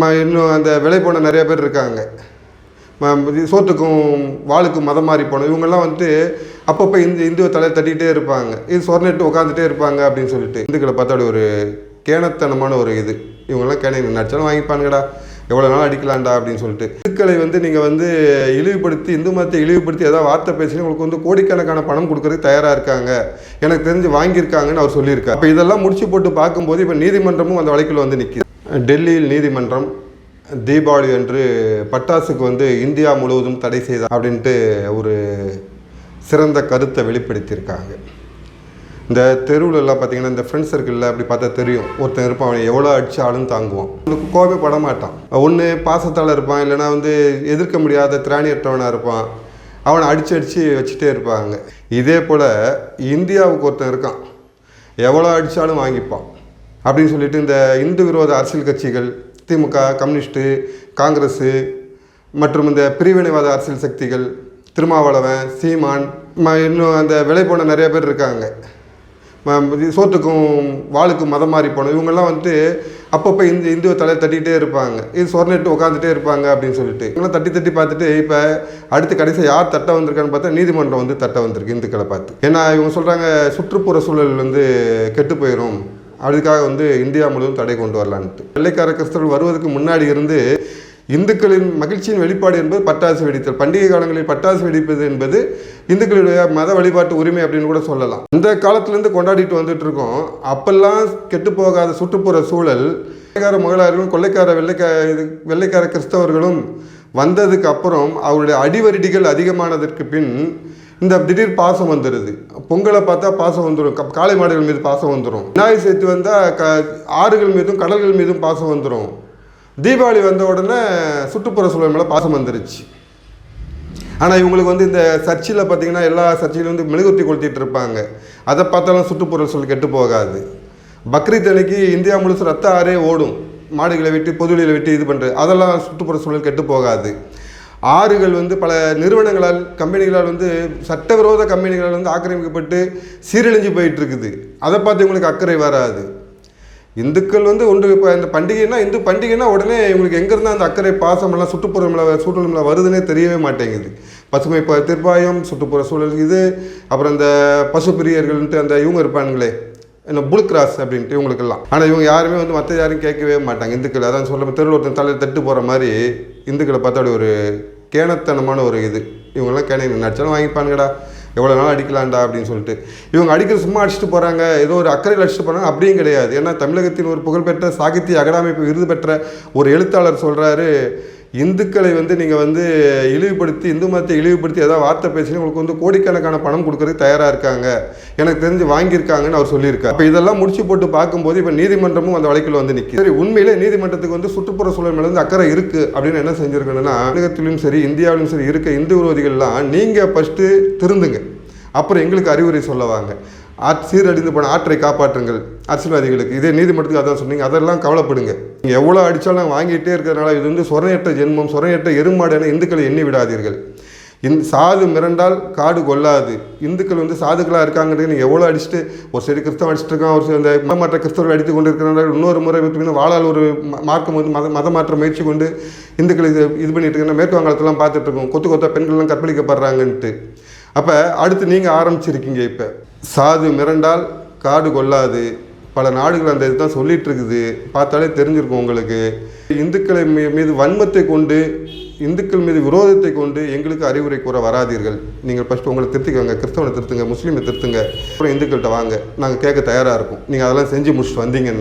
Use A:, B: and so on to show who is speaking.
A: இன்னும் அந்த விலை போன நிறைய பேர் இருக்காங்க. சோத்துக்கும் வாளுக்கும் மதம் மாறி போன இவங்கெல்லாம் வந்துட்டு அப்பப்போ இந்து இந்துவ தலையை தட்டிக்கிட்டே இருப்பாங்க. இது சொர்ணிட்டு உட்காந்துட்டே இருப்பாங்க அப்படின்னு சொல்லிட்டு இந்துக்களை பார்த்தா அப்படி ஒரு கேணத்தனமான ஒரு இது. இவங்கெல்லாம் கேணை நடிச்சாலும் வாங்கிப்பானுங்கடா. எவ்வளோ நாள் அடிக்கலாம்டா அப்படின்னு சொல்லிட்டு. இந்துக்களை வந்து நீங்கள் வந்து இழிவுபடுத்தி இந்து மதத்தை இழிவுபடுத்தி ஏதாவது வார்த்தை பேசி உங்களுக்கு வந்து கோடிக்கணக்கான பணம் கொடுக்கறதுக்கு தயாராக இருக்காங்க. எனக்கு தெரிஞ்சு வாங்கியிருக்காங்கன்னு அவர் சொல்லியிருக்காரு. அப்போ இதெல்லாம் முடிச்சு போட்டு பார்க்கும்போது இப்போ நீதிமன்றமும் அந்த வழக்கில் வந்து நிற்கிது டெல்லியில் நீதிமன்றம் தீபாவளி அன்று பட்டாசுக்கு வந்து இந்தியா முழுவதும் தடை செய்த அப்படின்ட்டு ஒரு சிறந்த கருத்தை வெளிப்படுத்தியிருக்காங்க. இந்த தெருவுல எல்லாம் பார்த்தீங்கன்னா இந்த ஃப்ரெண்ட்ஸ் சர்க்கிளில் அப்படி பார்த்தா தெரியும். ஒருத்தன் இருப்பான் அவன் எவ்வளோ அடித்தாலும் தாங்குவான். அவனுக்கு கோபப்பட பட மாட்டான் ஒன்று பாசத்தால் இருப்பான் இல்லைன்னா வந்து எதிர்க்க முடியாத திராணியற்றவனாக இருப்பான். அவனை அடிச்சு அடித்து வச்சுட்டே இருப்பாங்க. இதே போல் இந்தியாவுக்கு ஒருத்தன் இருக்கான். எவ்வளோ அடித்தாலும் வாங்கிப்பான். அப்படின்னு சொல்லிட்டு இந்த இந்து விரோத அரசியல் கட்சிகள் திமுக கம்யூனிஸ்ட்டு காங்கிரஸு மற்றும் இந்த பிரிவினைவாத அரசியல் சக்திகள் திருமாவளவன் சீமான் ம- இன்னும் அந்த விலை போன நிறைய பேர் இருக்காங்க. இது சோத்துக்கும் வாளுக்கும் மதம் மாறி போனோம் இவங்கெல்லாம் வந்துட்டு அப்பப்போ இந்த இந்துவை தலையை தட்டிகிட்டே இருப்பாங்க. இது சொர்ணிட்டு உட்காந்துட்டே இருப்பாங்க அப்படின்னு சொல்லிட்டு. இவங்களாம் தட்டி தட்டி பார்த்துட்டு இப்போ அடுத்து கடைசியாக யார் தட்ட வந்திருக்கான்னு பார்த்தா நீதிமன்றம் வந்து தட்ட வந்திருக்கு இந்துக்களை பார்த்து. ஏன்னா இவங்க சொல்கிறாங்க சுற்றுப்புற சூழல் வந்து கெட்டு போயிடும் அதுக்காக வந்து இந்தியா முழுவதும் தடை கொண்டு வரலான்ட்டு. வெள்ளைக்கார கிறிஸ்தவர்கள் வருவதற்கு முன்னாடி இருந்து இந்துக்களின் மகிழ்ச்சியின் வெளிப்பாடு என்பது பட்டாசு வெடித்தல். பண்டிகை காலங்களில் பட்டாசு வெடிப்பது என்பது இந்துக்களுடைய மத வழிபாட்டு உரிமை அப்படின்னு கூட சொல்லலாம். இந்த காலத்திலேருந்து கொண்டாடிட்டு வந்துட்டு இருக்கோம் அப்பெல்லாம் கெட்டு போகாத சுற்றுப்புற சூழல். வெள்ளைக்கார முகலாயர்களும் கொள்ளைக்கார வெள்ளைக்கா இது வெள்ளைக்கார கிறிஸ்தவர்களும் வந்ததுக்கு அப்புறம் அவருடைய அடிவரிடிகள் அதிகமானதற்கு பின் இந்த திடீர் பாசம் வந்துடுது பொங்கலை பார்த்தா பாசம் வந்துடும் காளை மாடுகள் மீது பாசம் வந்துடும் விநாயகர் சேர்த்து வந்தால் க ஆறுகள் மீதும் கடல்கள் மீதும் பாசம் வந்துடும் தீபாவளி வந்த உடனே சுற்றுப்புற சூழல் மேலே பாசம் வந்துருச்சு. ஆனால் இவங்களுக்கு வந்து இந்த சர்ச்சில் பார்த்தீங்கன்னா எல்லா சர்ச்சிலும் வந்து மெழுகுத்தி கொளுத்திட்டு இருப்பாங்க. அதை பார்த்தாலும் சுற்றுப்புற சூழல் கெட்டு போகாது. பக்ரீத் அன்னைக்கு இந்தியா முழுசு ரத்த ஆறே ஓடும். மாடுகளை விட்டு பொதுவெளியில் விட்டு இது பண்ணுறது அதெல்லாம் சுற்றுப்புற சூழல் கெட்டு போகாது. ஆறுகள் வந்து பல நிறுவனங்களால் கம்பெனிகளால் வந்து சட்டவிரோத கம்பெனிகளால் வந்து ஆக்கிரமிக்கப்பட்டு சீரழிஞ்சு போயிட்டுருக்குது. அதை பார்த்து இவங்களுக்கு அக்கறை வராது. இந்துக்கள் வந்து ஒன்று இப்போ இந்த பண்டிகைனா இந்து பண்டிகைனா உடனே இவங்களுக்கு எங்கேருந்து அந்த அக்கறை பாசமெல்லாம் சுற்றுப்புறமில் சூழலில் வருதுன்னே தெரியவே மாட்டேங்குது. பசுமை ப திருப்பாயம் சுற்றுப்புற சூழல் இது அப்புறம் இந்த பசுப்பிரியர்கள்ன்ட்டு அந்த இவங்க இருப்பானுங்களே என்ன புல் கிராஸ் அப்படின்ட்டு இவங்களுக்கெல்லாம். ஆனால் இவங்க யாருமே வந்து மற்ற யாரும் கேட்கவே மாட்டாங்க இந்துக்கள். அதான் சொல்ல தெருவில் ஒருத்தன் தலையில் தட்டு போகிற மாதிரி இந்துக்களை பார்த்தா அப்படி ஒரு கேணத்தனமான ஒரு இது. இவங்கெல்லாம் கேணை நடிச்சாலும் வாங்கிப்பானுங்கடா. எவ்வளோ நாள் அடிக்கலாம்டா அப்படின்னு சொல்லிட்டு. இவங்க அடிக்கிற சும்மா அடிச்சுட்டு போகிறாங்க ஏதோ ஒரு அக்கறையில் அடிச்சுட்டு போகிறாங்க அப்படியும் கிடையாது. ஏன்னா தமிழகத்தின் ஒரு புகழ்பெற்ற சாகித்ய அகாடமி விருது பெற்ற ஒரு எழுத்தாளர் சொல்கிறாரு இந்துக்களை வந்து நீங்கள் வந்து இழிவுபடுத்தி இந்து மதத்தை இழிவுபடுத்தி ஏதாவது வார்த்தை பேசி உங்களுக்கு வந்து கோடிக்கணக்கான பணம் கொடுக்கறதுக்கு தயாராக இருக்காங்க. எனக்கு தெரிஞ்சு வாங்கியிருக்காங்கன்னு அவர் சொல்லியிருக்காரு. அப்போ இதெல்லாம் முடிச்சு போட்டு பார்க்கும்போது இப்போ நீதிமன்றமும் அந்த வழக்கில் வந்து நிற்கிது சரி உண்மையிலே நீதிமன்றத்துக்கு வந்து சுற்றுப்புற சூழல் மேலே வந்து அக்கறை இருக்குது அப்படின்னு என்ன செஞ்சுருக்கணும்னா தமிழகத்திலும் சரி இந்தியாவிலும் சரி இருக்க இந்து விரோதிகள்லாம் நீங்கள் ஃபஸ்ட்டு திருந்துங்க. அப்புறம் எங்களுக்கு அறிவுரை சொல்ல வாங்க. ஆற் சீரடிந்து போன ஆற்றை காப்பாற்றுங்கள். அரசியல்வாதிகளுக்கு இதே நீதிமன்றத்துக்கு அதான் சொன்னீங்க. அதெல்லாம் கவலைப்படுங்க. நீங்கள் எவ்வளோ அடித்தாலும் வாங்கிட்டே இருக்கிறதுனால இது வந்து சொரையற்ற ஜென்மம் சொரையற்ற எருமாடு என இந்துக்களை எண்ணி விடாதீர்கள். இந் சாது மிரண்டால் காடு கொல்லாது இந்துக்கள் வந்து சாதுக்களாக இருக்காங்கிறது நீங்கள் எவ்வளோ அடிச்சுட்டு ஒரு சரி கிறிஸ்தவம் அடிச்சுட்டு இருக்கான் ஒரு சில இந்த மதமாற்ற கிறிஸ்தவர்கள் அடித்து கொண்டு இருக்கிறனால இன்னொரு முறை வந்து வாழால் ஒரு மார்க்கம் வந்து மத மதமாற்ற முயற்சி கொண்டு இந்துக்கள் இது இது பண்ணிட்டு இருக்காங்க மேற்கு வங்காளத்தெல்லாம் பார்த்துட்டு இருக்கோம். கொத்து கொத்தா பெண்கள்லாம் கற்பழிக்கப்படுறாங்கன்ட்டு. அப்போ அடுத்து நீங்கள் ஆரம்பிச்சிருக்கீங்க இப்போ. சாது மிரண்டால் காடு கொள்ளாது. பல நாடுகள் அந்த இதுதான் சொல்லிட்டு இருக்குது பார்த்தாலே தெரிஞ்சிருக்கும் உங்களுக்கு. இந்துக்களை மீ மீது வன்மத்தை கொண்டு இந்துக்கள் மீது விரோதத்தை கொண்டு எங்களுக்கு அறிவுரை கூற வராதீர்கள். நீங்கள் ஃபஸ்ட்டு உங்களை திருத்திக்கோங்க. கிறிஸ்தவனை திருத்துங்க முஸ்லீமை திருத்துங்க. அப்புறம் இந்துக்கள்கிட்ட வாங்க. நாங்கள் கேட்க தயாராக இருக்கும். நீங்கள் அதெல்லாம் செஞ்சு முடிச்சுட்டு வந்தீங்கன்னா.